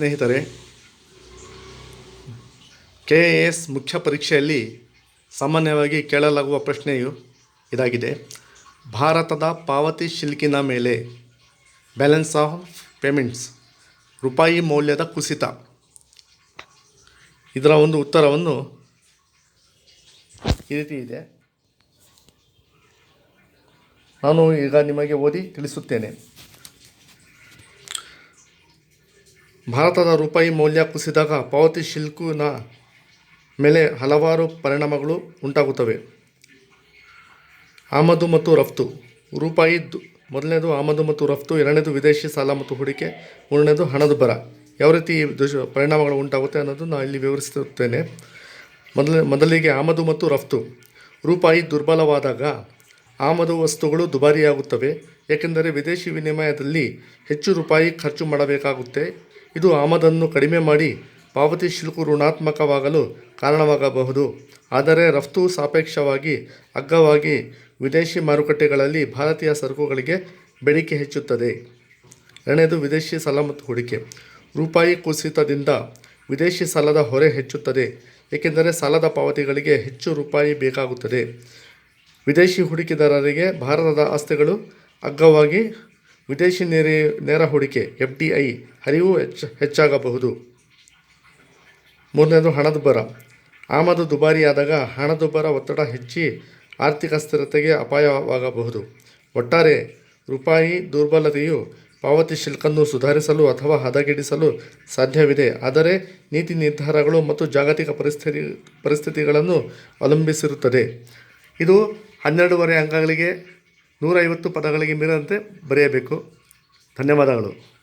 ಸ್ನೇಹಿತರೆ, K A S ಮುಖ್ಯ ಪರೀಕ್ಷೆಯಲ್ಲಿ ಸಾಮಾನ್ಯವಾಗಿ ಕೇಳಲಾಗುವ ಪ್ರಶ್ನೆಯು ಇದಾಗಿದೆ. ಭಾರತದ ಪಾವತಿ ಶಿಲ್ಕಿನ ಮೇಲೆ ಬ್ಯಾಲೆನ್ಸ್ ಆಫ್ ಪೇಮೆಂಟ್ಸ್ ರೂಪಾಯಿ ಮೌಲ್ಯದ ಕುಸಿತ. ಇದರ ಒಂದು ಉತ್ತರವನ್ನು ಈ ರೀತಿ ಇದೆ. ನಾನು ಈಗ ನಿಮಗೆ ಓದಿ ತಿಳಿಸುತ್ತೇನೆ. ಭಾರತದ ರೂಪಾಯಿ ಮೌಲ್ಯ ಕುಸಿದಾಗ ಪಾವತಿ ಶಿಲ್ಕಿನ ಮೇಲೆ ಹಲವಾರು ಪರಿಣಾಮಗಳು ಉಂಟಾಗುತ್ತವೆ. ಆಮದು ಮತ್ತು ರಫ್ತು. ರೂಪಾಯಿ ಮೊದಲನೇದು ಆಮದು ಮತ್ತು ರಫ್ತು, ಎರಡನೇದು ವಿದೇಶಿ ಸಾಲ ಮತ್ತು ಹೂಡಿಕೆ, ಮೂರನೇದು ಹಣದುಬ್ಬರ ಯಾವ ರೀತಿ ದುಷ್, ಪರಿಣಾಮಗಳು ಉಂಟಾಗುತ್ತೆ ಅನ್ನೋದು ನಾನು ಇಲ್ಲಿ ವಿವರಿಸುತ್ತೇನೆ. ಮೊದಲ, ಮೊದಲಿಗೆ ಆಮದು ಮತ್ತು ರಫ್ತು. ರೂಪಾಯಿ ದುರ್ಬಲವಾದಾಗ ಆಮದು ವಸ್ತುಗಳು ದುಬಾರಿಯಾಗುತ್ತವೆ, ಏಕೆಂದರೆ ವಿದೇಶಿ ವಿನಿಮಯದಲ್ಲಿ ಹೆಚ್ಚು ರೂಪಾಯಿ ಖರ್ಚು ಮಾಡಬೇಕಾಗುತ್ತೆ. ಇದು ಆಮದನ್ನು ಕಡಿಮೆ ಮಾಡಿ ಪಾವತಿ ಶುಲ್ಕ ಋಣಾತ್ಮಕವಾಗಲು ಕಾರಣವಾಗಬಹುದು. ಆದರೆ ರಫ್ತು ಸಾಪೇಕ್ಷವಾಗಿ ಅಗ್ಗವಾಗಿ ವಿದೇಶಿ ಮಾರುಕಟ್ಟೆಗಳಲ್ಲಿ ಭಾರತೀಯ ಸರಕುಗಳಿಗೆ ಬೇಡಿಕೆ ಹೆಚ್ಚುತ್ತದೆ. ಎರಡನೇದು, ವಿದೇಶಿ ಸಾಲ ಮತ್ತು ಹೂಡಿಕೆ. ರೂಪಾಯಿ ಕುಸಿತದಿಂದ ವಿದೇಶಿ ಸಾಲದ ಹೊರೆ ಹೆಚ್ಚುತ್ತದೆ, ಏಕೆಂದರೆ ಸಾಲದ ಪಾವತಿಗಳಿಗೆ ಹೆಚ್ಚು ರೂಪಾಯಿ ಬೇಕಾಗುತ್ತದೆ. ವಿದೇಶಿ ಹೂಡಿಕೆದಾರರಿಗೆ ಭಾರತದ ಆಸ್ತಿಗಳು ಅಗ್ಗವಾಗಿ ವಿದೇಶಿ ನೇರ ನೇರ ಹೂಡಿಕೆ ಎಫ್ ಡಿ ಐ ಹರಿವು ಹೆಚ್ಚ, ಹೆಚ್ಚಾಗಬಹುದು. ಮೂರನೇದು ಹಣದುಬ್ಬರ ಆಮದು ದುಬಾರಿಯಾದಾಗ ಹಣದುಬ್ಬರ ಒತ್ತಡ ಹೆಚ್ಚಿ ಆರ್ಥಿಕ ಸ್ಥಿರತೆಗೆ ಅಪಾಯವಾಗಬಹುದು. ಒಟ್ಟಾರೆ ರೂಪಾಯಿ ದುರ್ಬಲತೆಯು ಪಾವತಿ ಶುಲ್ಕನ್ನು ಸುಧಾರಿಸಲು ಅಥವಾ ಹದಗೆಡಿಸಲು ಸಾಧ್ಯವಿದೆ. ಆದರೆ ನೀತಿ ನಿರ್ಧಾರಗಳು ಮತ್ತು ಜಾಗತಿಕ ಪರಿಸ್ಥಿತಿ, ಪರಿಸ್ಥಿತಿಗಳನ್ನು ಅವಲಂಬಿಸಿರುತ್ತದೆ. ಇದು ಹನ್ನೆರಡೂವರೆ ಅಂಕಗಳಿಗೆ ನೂರೈವತ್ತು ಪದಗಳಿಗೆ ಮೀರದಂತೆ ಬರೆಯಬೇಕು. ಧನ್ಯವಾದಗಳು.